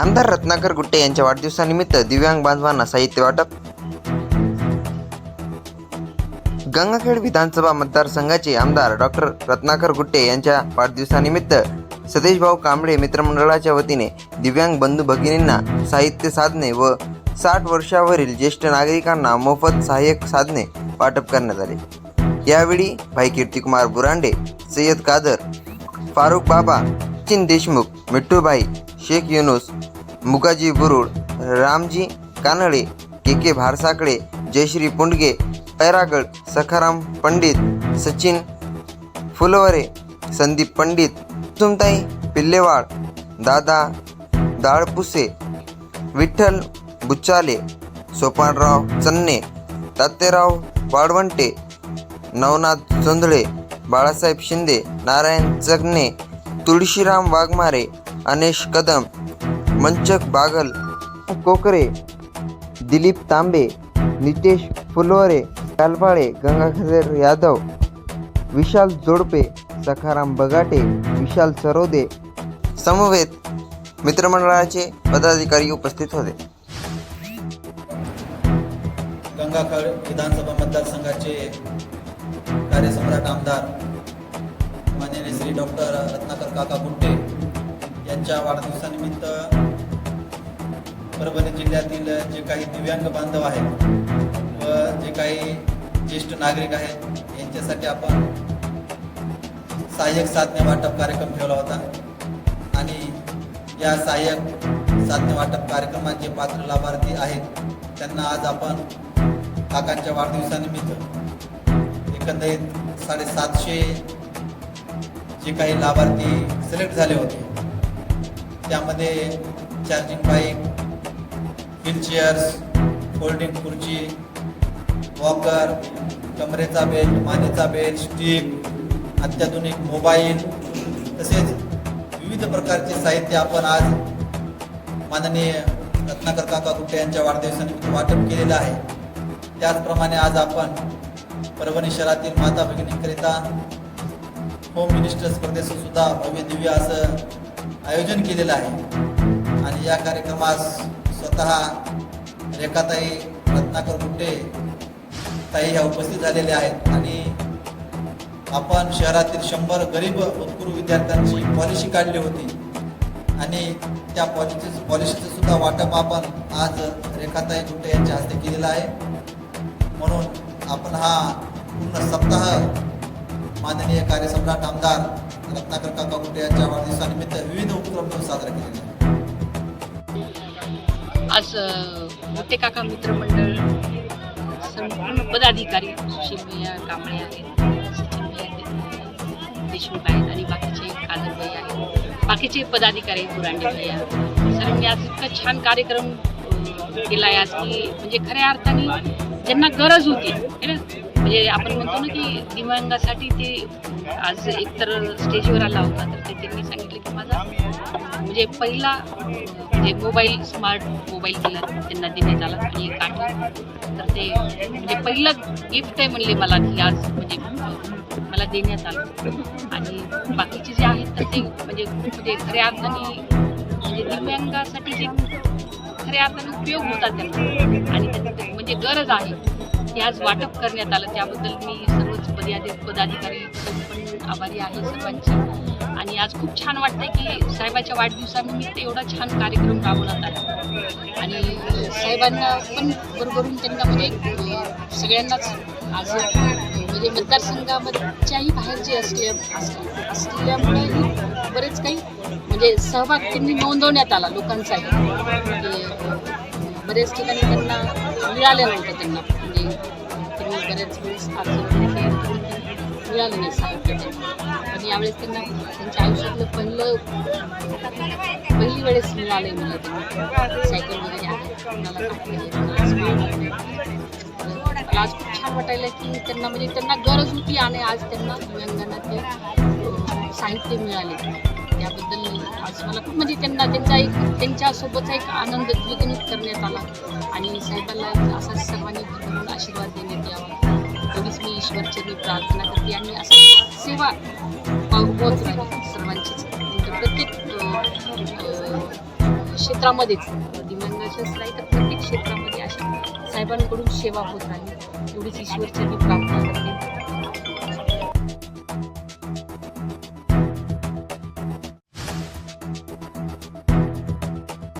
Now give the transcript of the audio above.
आमदार रत्नाकर गुट्टे यांच्या वाढदिवसानिमित्त दिव्यांग बांधवांना साहित्य वाटप. गंगाखेड विधानसभा मतदारसंघाचे आमदार डॉक्टर रत्नाकर गुट्टे यांच्या वाढदिवसानिमित्त सतीशभाऊ कांबळे मित्रमंडळाच्या वतीने दिव्यांग बंधू भगिनींना साहित्य साधने व साठ वर्षावरील ज्येष्ठ नागरिकांना मोफत सहाय्यक साधने वाटप करण्यात आले. यावेळी भाई कीर्तिकुमार बुरांडे सय्यद कादर फारुख बाबा सचिन देशमुख मिठ्ठूभाई शेख युनुस मुकाजी बुरुड रामजी कानळे के के भारसाकळे जयश्री पुंडगे पैरागड सखाराम पंडित सचिन फुलवरे संदीप पंडित सुमताई पिल्लेवाड दादा दाळपुसे विठ्ठल बुच्चाले सोपानराव चन्ने तात्तेराव वाळवंटे नवनाथ चोंधळे बाळासाहेब शिंदे नारायण जगने तुळशीराम वाघमारे अनेश कदम मंचक बागल कोकरे दिलीप तांबे नितेश फुलवरे कालपाळे गंगाधर यादव विशाल जोडपे सखाराम बगाटे विशाल सरोदे समवेत मित्रमंडळाचे पदाधिकारी उपस्थित होते. गंगाखेड विधानसभा मतदारसंघाचे कार्यसम्राट आमदार माननीय श्री डॉक्टर रत्नाकर काका गुंटे यांच्या वाढदिवसानिमित्त परभणी जिल्ह्यातील जे काही दिव्यांग बांधव आहेत व जे काही ज्येष्ठ नागरिक आहेत यांच्यासाठी आपण सहाय्यक साधने वाटप कार्यक्रम ठेवला होता. आणि या सहाय्यक साधने वाटप कार्यक्रमात जे पात्र लाभार्थी आहेत. त्यांना आज आपण काकांच्या वाढदिवसानिमित्त एकंदरीत साडेसातशे जे काही लाभार्थी सिलेक्ट झाले होते. त्यामध्ये चार्जिंग बाईक व्हीलचेअर्स फोल्डिंग खुर्ची वॉकर कमरेचा बेल्ट मानेचा बेल्ट स्टिक अत्याधुनिक मोबाईल तसेच विविध प्रकारचे साहित्य आपण आज माननीय रत्नाकर काका गुट्टे यांच्या वाढदिवसानिमित्त वाटप केलेलं आहे. त्याचप्रमाणे आज आपण परभणी शहरातील माता भगिनीकरिता होम मिनिस्टर स्पर्धेचं सुद्धा भव्य दिव्य असं आयोजन केलेलं आहे. आणि या कार्यक्रमास स्वतः रेखाताई रत्नाकर गुट्टे ताई ह्या उपस्थित झालेल्या आहेत. आणि आपण शहरातील शंभर गरीब उत्कृष्ट विद्यार्थ्यांची पॉलिसी काढली होती. आणि त्या पॉलिसी पॉलिसीचं सुद्धा वाटप आपण आज रेखाताई गुट्टे यांच्या हस्ते केलेलं आहे. म्हणून आपण हा पूर्ण सप्ताह माननीय कार्यसम्राट आमदार रत्नाकर काका गुट्टे यांच्या वाढदिवसानिमित्त विविध उपक्रम घेऊन साजरा केलेला आहे. आज मोठे काका मित्रमंडळ संपूर्ण पदाधिकारी सुशील भैया कांबळे आहेत सचिन भैया आहेत, देशमुख आहेत आणि बाकीचे कादर भैया आहेत. बाकीचे पदाधिकारी आहेत, बुरांडे भैया. सरांनी आज इतका छान कार्यक्रम केला आहे आज की म्हणजे खऱ्या अर्थाने ज्यांना गरज होती है ना? म्हणजे आपण म्हणतो ना की दिव्यांगासाठी ते आज एकतर स्टेजवर आला होता तर ते त्यांनी सांगितलं की माझा म्हणजे पहिला म्हणजे मोबाईल स्मार्ट मोबाईल दिला त्यांना देण्यात आला आणि काठी तर ते म्हणजे पहिलं गिफ्ट आहे म्हणले मला की आज म्हणजे मला देण्यात आलं. आणि बाकीचे जे आहेत तर ते म्हणजे म्हणजे खऱ्या अर्थाने म्हणजे दिव्यांगासाठी जे खऱ्या अर्थाने उपयोग होतात त्यांना. आणि त्याची म्हणजे गरज आहे ते आज वाटप करण्यात आलं. त्याबद्दल मी सर्वच पदाधिकारी पदाधिकारी आभारी आहे सर्वांची. आज खूप छान वाटतंय की साहेबाच्या वाढदिवसानिमित्त एवढा छान कार्यक्रम राबवण्यात आला. आणि साहेबांना पण बरोबरून त्यांना म्हणजे सगळ्यांनाच आज म्हणजे मतदारसंघामधच्याही बाहेरचे असले असले- बरेच काही म्हणजे सहभाग त्यांनी नोंदवण्यात आला लोकांचाही. म्हणजे बरेच ठिकाणी त्यांना मिळालं नव्हतं त्यांना. म्हणजे त्यांनी बऱ्याच वेळेस मिळालं नाही साहित्य त्यांना पण यावेळेस त्यांना त्यांच्या आयुष्यातलं पहिलं पहिली वेळेस मिळालंय मला त्यांना सायकल वगैरे मला आज खूप छान वाटायला की त्यांना म्हणजे त्यांना गरज होती आणि आज त्यांना दिव्यांगांना ते साहित्य मिळाले. त्याबद्दल आज मला खूप म्हणजे त्यांना त्यांचा एक त्यांच्यासोबतचा एक आनंद द्विगुणित करण्यात आला. आणि साहेबांना असा सर्वांनी आशीर्वाद देण्यात यावा. एवढीच मी ईश्वरचरणी प्रार्थना करते आणि असं सेवा पाव- होत सर्वांचीच. म्हणजे प्रत्येक क्षेत्रामध्येच. दिव्यांगाच्याच नाही तर प्रत्येक क्षेत्रामध्ये अशा साहेबांकडून सेवा होत राहील. एवढीच ईश्वरचरणी प्रार्थना करते.